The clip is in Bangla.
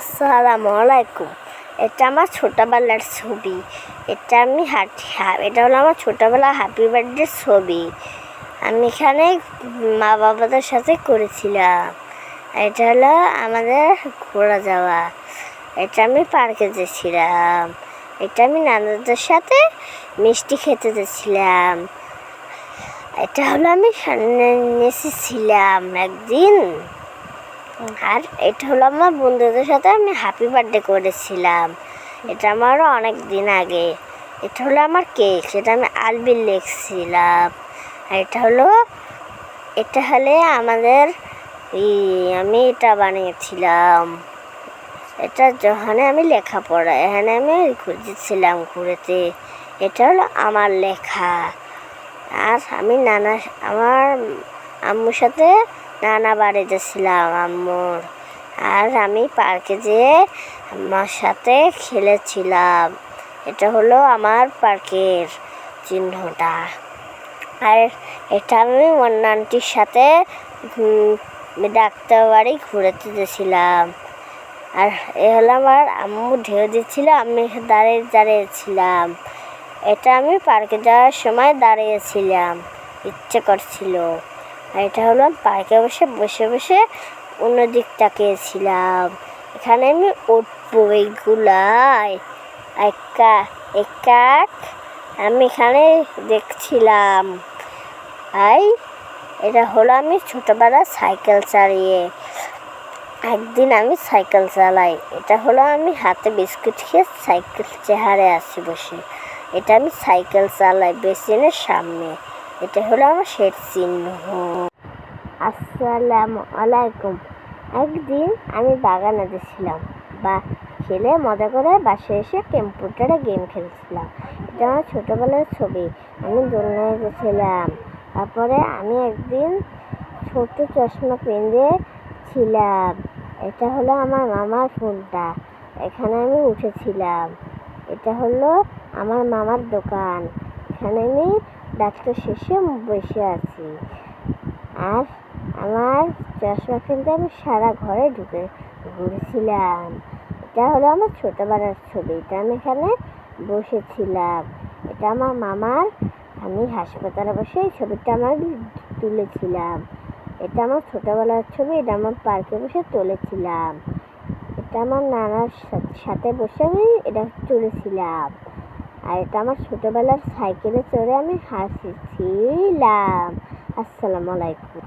আসসালামু আলাইকুম এটা আমার ছোটোবেলার ছবি। এটা আমি হাঁটি এটা হলো আমার ছোটোবেলা হ্যাপি বার্থডে ছবি। আমি এখানে মা বাবাদের সাথে করেছিলাম। এটা হলো আমাদের ঘোরা যাওয়া। এটা আমি পার্কে যেছিলাম এটা আমি নানাদের সাথে মিষ্টি খেতে যেছিলাম এটা হলো আমি নেচেছিলাম একদিন। আর এটা হলো আমার বন্ধুদের সাথে আমি হ্যাপি বার্থডে করেছিলাম। এটা আমারও অনেক দিন আগে। এটা হলো আমার কেক সেটা আমি আলবির লিখছিলাম। আর এটা হলো, এটা হলে আমাদের আমি এটা বানিয়েছিলাম। এটা যখন আমি লেখাপড়া, এখানে আমি ঘুরতেছিলাম ঘুরেতে। এটা হলো আমার লেখা। আর আমি নানা, আমার আম্মুর সাথে নানা বাড়িতে ছিলাম আম্মুর। আর আমি পার্কে যেয়ে আমার সাথে খেলেছিলাম। এটা হলো আমার পার্কের চিহ্নটা। আর এটা আমি অন্যান্যটির সাথে ডাক্তার বাড়ি ঘুরেতে গেছিলাম। আর এ হলো আমার আম্মু ঢেউ দিচ্ছিল, আমি দাঁড়িয়ে দাঁড়িয়েছিলাম। এটা আমি পার্কে যাওয়ার সময় দাঁড়িয়েছিলাম, ইচ্ছে করছিল। আর এটা হলো পার্কে বসে বসে বসে অন্য দিক তাকিয়েছিলাম। এখানে আমি উঠবো এইগুলাই। একা, একাক আমি এখানে দেখছিলাম। আই, এটা হলো আমি ছোটোবেলা সাইকেল চালিয়ে। একদিন আমি সাইকেল চালাই। এটা হলো আমি হাতে বিস্কুট খেয়ে সাইকেল চেহারে আসি বসে। এটা আমি সাইকেল চালাই বেসিনের সামনে। এটা হলো আমার শেষ চিহ্ন। আসসালামু আলাইকুম। একদিন আমি বাগানে গেছিলাম। বা খেলে মজা করে বাসে এসে কম্পিউটারে গেম খেলছিলাম। এটা আমার ছোটোবেলার ছবি। আমি দোলনায় গেছিলাম। তারপরে আমি একদিন ছোট চশমা পেঁধে ছিলাম। এটা হলো আমার মামার ফোনটা। এখানে আমি উঠেছিলাম। এটা হলো আমার মামার দোকান। এখানে আমি ডাক্তার শেষে বসে আছি। আর আমার চশমা কিনতে আমি সারা ঘরে ঢুকে ঘুরেছিলাম। এটা হলো আমার ছোটোবেলার ছবি। এটা আমি এখানে বসেছিলাম। এটা আমার মামার। আমি হাসপাতালে বসে এই ছবিটা আমার তুলেছিলাম। এটা আমার ছোটোবেলার ছবি। এটা আমার পার্কে বসে তুলেছিলাম। এটা আমার নানার সাথে বসে আমি এটা তুলেছিলাম। আর এটা আমার ছোটোবেলার সাইকেলে চড়ে আমি হাসিছিলাম। আসসালামু আলাইকুম।